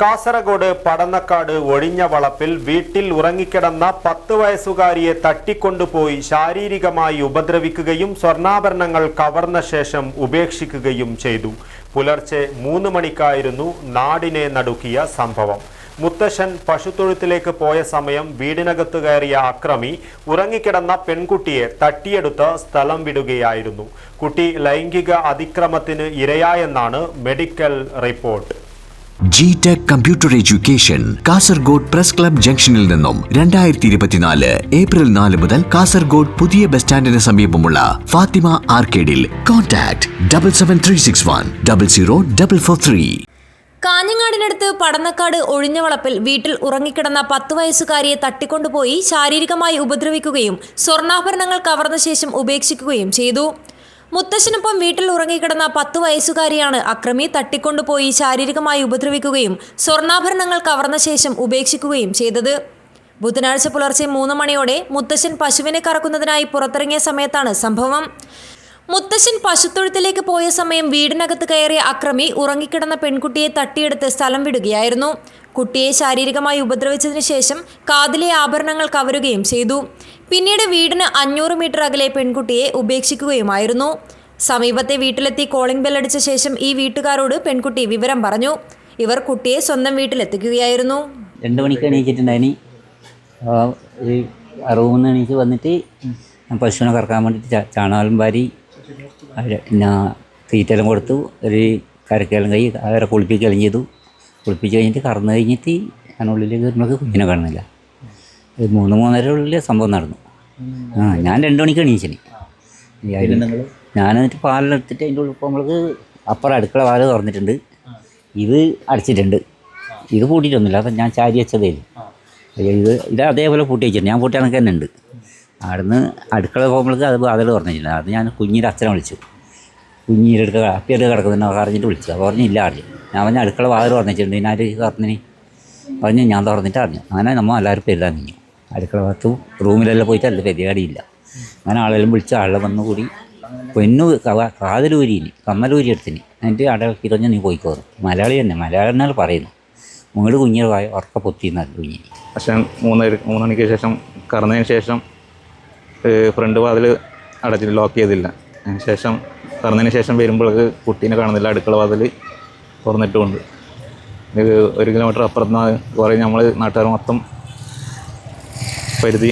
കാസർഗോഡ് പടന്നക്കാട് ഒഴിഞ്ഞ വളപ്പിൽ വീട്ടിൽ ഉറങ്ങിക്കിടന്ന പത്ത് വയസ്സുകാരിയെ തട്ടിക്കൊണ്ടുപോയി ശാരീരികമായി ഉപദ്രവിക്കുകയും സ്വർണാഭരണങ്ങൾ കവർന്ന ശേഷം ഉപേക്ഷിക്കുകയും ചെയ്തു. പുലർച്ചെ മൂന്ന് മണിക്കായിരുന്നു നാടിനെ നടുക്കിയ സംഭവം. മുത്തശ്ശൻ പശുത്തൊഴുത്തിലേക്ക് പോയ സമയം വീടിനകത്ത് കയറിയ അക്രമി ഉറങ്ങിക്കിടന്ന പെൺകുട്ടിയെ തട്ടിയെടുത്ത് സ്ഥലം വിടുകയായിരുന്നു. കുട്ടി ലൈംഗിക അതിക്രമത്തിന് ഇരയായെന്നാണ് medical report. G Tec computer education Kasaragod press club ജംഗ്ഷനിൽ നിന്നും രണ്ടായിരത്തി ഇരുപത്തിനാല് ഏപ്രിൽ നാല് മുതൽ കാസർഗോഡ് പുതിയ ബസ് സ്റ്റാൻഡിന് സമീപമുള്ള Fathima ആർക്കേഡിൽ contact double seven three six one double zero double four three കാഞ്ഞങ്ങാടിനടുത്ത് Padannakkad ഒഴിഞ്ഞവളപ്പിൽ വീട്ടിൽ ഉറങ്ങിക്കിടന്ന പത്ത് വയസ്സുകാരിയെ തട്ടിക്കൊണ്ടുപോയി ശാരീരികമായി ഉപദ്രവിക്കുകയും സ്വർണാഭരണങ്ങൾ കവർന്ന ശേഷം ഉപേക്ഷിക്കുകയും ചെയ്തു. മുത്തശ്ശനൊപ്പം വീട്ടിൽ ഉറങ്ങിക്കിടന്ന പത്ത് വയസ്സുകാരിയാണ് അക്രമി തട്ടിക്കൊണ്ടുപോയി ശാരീരികമായി ഉപദ്രവിക്കുകയും സ്വർണാഭരണങ്ങൾ കവർന്ന ശേഷം ഉപേക്ഷിക്കുകയും ചെയ്തത്. ബുധനാഴ്ച പുലർച്ചെ മൂന്ന് മണിയോടെ മുത്തശ്ശൻ പശുവിനെ കറക്കുന്നതിനായി പുറത്തിറങ്ങിയ സമയത്താണ് സംഭവം. മുത്തശ്ശൻ പശുത്തൊഴുത്തിലേക്ക് പോയ സമയം വീടിനകത്ത് കയറിയ അക്രമി ഉറങ്ങിക്കിടന്ന പെൺകുട്ടിയെ തട്ടിയെടുത്ത് സ്ഥലം വിടുകയായിരുന്നു. കുട്ടിയെ ശാരീരികമായി ഉപദ്രവിച്ചതിന് ശേഷം കാതിലെ ആഭരണങ്ങൾ കവരുകയും ചെയ്തു. പിന്നീട് വീടിന് അഞ്ഞൂറ് മീറ്റർ അകലെ പെൺകുട്ടിയെ ഉപേക്ഷിക്കുകയുമായിരുന്നു. സമീപത്തെ വീട്ടിലെത്തി കോളിംഗ് ബെല്ലടിച്ച ശേഷം ഈ വീട്ടുകാരോട് പെൺകുട്ടി വിവരം പറഞ്ഞു. ഇവർ കുട്ടിയെ സ്വന്തം വീട്ടിലെത്തിക്കുകയായിരുന്നു. രണ്ട് മണിക്ക് എണീച്ചിട്ടുണ്ടായിനി അറുപത് നിന്ന് എണീച്ച് വന്നിട്ട് പശുവിനെ കറക്കാൻ വേണ്ടിയിട്ട് ചാണകം വാരി അവരെ പിന്നെ തീറ്റെല്ലാം കൊടുത്തു. ഒരു കരക്കെല്ലാം കൈ അവരെ കുളിപ്പിക്കുകയും ചെയ്തു. കുളിപ്പിച്ച് കഴിഞ്ഞിട്ട് കറന്നു കഴിഞ്ഞിട്ട് ഞാനുള്ളിലേക്ക് കയറുമ്പോൾ കുഞ്ഞിനെ കാണുന്നില്ല. ഒരു മൂന്ന് മൂന്നര ഉള്ളിൽ സംഭവം നടന്നു. ആ ഞാൻ രണ്ട് മണിക്ക് എണീച്ചിന് ഞാൻ എന്നിട്ട് പാലെടുത്തിട്ട് അതിന്റെ ഉള്ളിൽ നമ്മൾക്ക് അപ്പുറം അടുക്കള വാൽ തുറന്നിട്ടുണ്ട്. ഇത് അടച്ചിട്ടുണ്ട്. ഇത് പൂട്ടിയിട്ടൊന്നുമില്ല. അപ്പം ഞാൻ ചാരി വെച്ചതേ ഇത് ഇത് അതേപോലെ പൂട്ടി വെച്ചിട്ടുണ്ട്. ഞാൻ പൂട്ടി കണക്ക് തന്നെ ഉണ്ട്. അവിടുന്ന് അടുക്കള പോകുമ്പോഴേക്ക് അത് വാതിൽ തുറന്നിട്ടുണ്ട് അത് ഞാൻ കുഞ്ഞിന്റെ അച്ഛനെ വിളിച്ചു. കുഞ്ഞിന്റെ അടുക്ക അപ്പിയെടുക്ക കിടക്കുന്നുണ്ടോ. പറഞ്ഞിട്ട് വിളിച്ചു. അപ്പോൾ പറഞ്ഞില്ല അറിഞ്ഞു. ഞാൻ പറഞ്ഞ അടുക്കള വാതിൽ പറഞ്ഞിട്ടുണ്ട് പിന്നെ തുറന്നിനി? പറഞ്ഞു ഞാൻ തുറന്നിട്ട് അറിഞ്ഞു. അങ്ങനെ നമ്മൾ എല്ലാവരും പെരുതാൻ നിന്നു. അടുക്കള ഭാഗത്തും റൂമിലെല്ലാം പോയിട്ട് അല്ല പെരുകാടിയില്ല അങ്ങനെ ആളെല്ലാം വിളിച്ച് ആളെ വന്നു കൂടി പൊന്നു കാതലൂരിന് കമ്മലൂരി എടുത്തിന്. എന്നിട്ട് അടക്കി പറഞ്ഞ് നീ പോയിക്കോറും മലയാളി തന്നെ. മലയാളം തന്നെ പറയുന്നു മുങ്ങട് പോയ ഉറക്ക പൊത്തിന്നു കുഞ്ഞിന്. പക്ഷേ മൂന്ന് മൂന്ന് മണിക്ക് ശേഷം കറന്നതിന് ശേഷം ഫ്രണ്ട് വാതിൽ അടച്ചിട്ട് ലോക്ക് ചെയ്തില്ല. ശേഷം കറന്നതിന് ശേഷം വരുമ്പോഴേക്ക് കുട്ടീനെ കാണുന്നില്ല അടുക്കള വാതിൽ തുറന്നിട്ടുമുണ്ട്. ഇത് ഒരു കിലോമീറ്റർ അപ്പുറത്ത് നിന്ന് കുറേ നമ്മൾ നാട്ടുകാർ മൊത്തം പരിധി.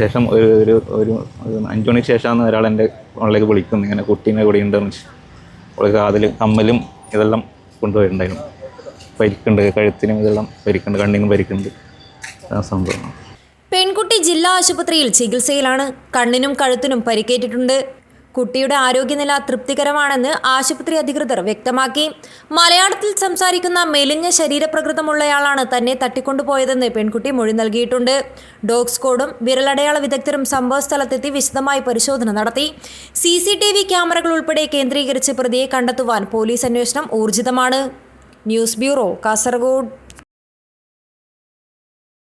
ശേഷം ഒരു ഒരു ഒരു അഞ്ചുമണിക്ക് അഞ്ച് മണിക്ക് ശേഷമാണ് ഒരാൾ എന്റെ ഫോണിലേക്ക് വിളിക്കുന്നത്. ഇങ്ങനെ കുട്ടീനെ കൂടി ഉണ്ടെന്ന് വെച്ച് അവൾ കാതിൽ കമ്മലും ഇതെല്ലാം കൊണ്ടുപോയിട്ടുണ്ടായിരുന്നു പരിക്കുണ്ട് കഴുത്തിനും ഇതെല്ലാം പരിക്കുണ്ട് കണ്ണിനും പരിക്കുണ്ട്. സംഭവം. ജില്ലാ ആശുപത്രിയിൽ ചികിത്സയിലാണ് കണ്ണിനും കഴുത്തിനും പരിക്കേറ്റിട്ടുണ്ട്. കുട്ടിയുടെ ആരോഗ്യനില തൃപ്തികരമാണെന്ന് ആശുപത്രി അധികൃതർ വ്യക്തമാക്കി. മലയാളത്തിൽ സംസാരിക്കുന്ന മെലിഞ്ഞ ശരീരപ്രകൃതമുള്ളയാളാണ് തന്നെ തട്ടിക്കൊണ്ടുപോയതെന്ന് പെൺകുട്ടി മൊഴി നൽകിയിട്ടുണ്ട്. ഡോഗ് സ്ക്വാഡും വിരലടയാള വിദഗ്ധരും സംഭവസ്ഥലത്തെത്തി വിശദമായി പരിശോധന നടത്തി. സി സി ടി വി ക്യാമറകൾ ഉൾപ്പെടെ കേന്ദ്രീകരിച്ച് പ്രതിയെ കണ്ടെത്തുവാൻ പോലീസ് അന്വേഷണം ഊർജിതമാണ്. News bureau Kasaragod.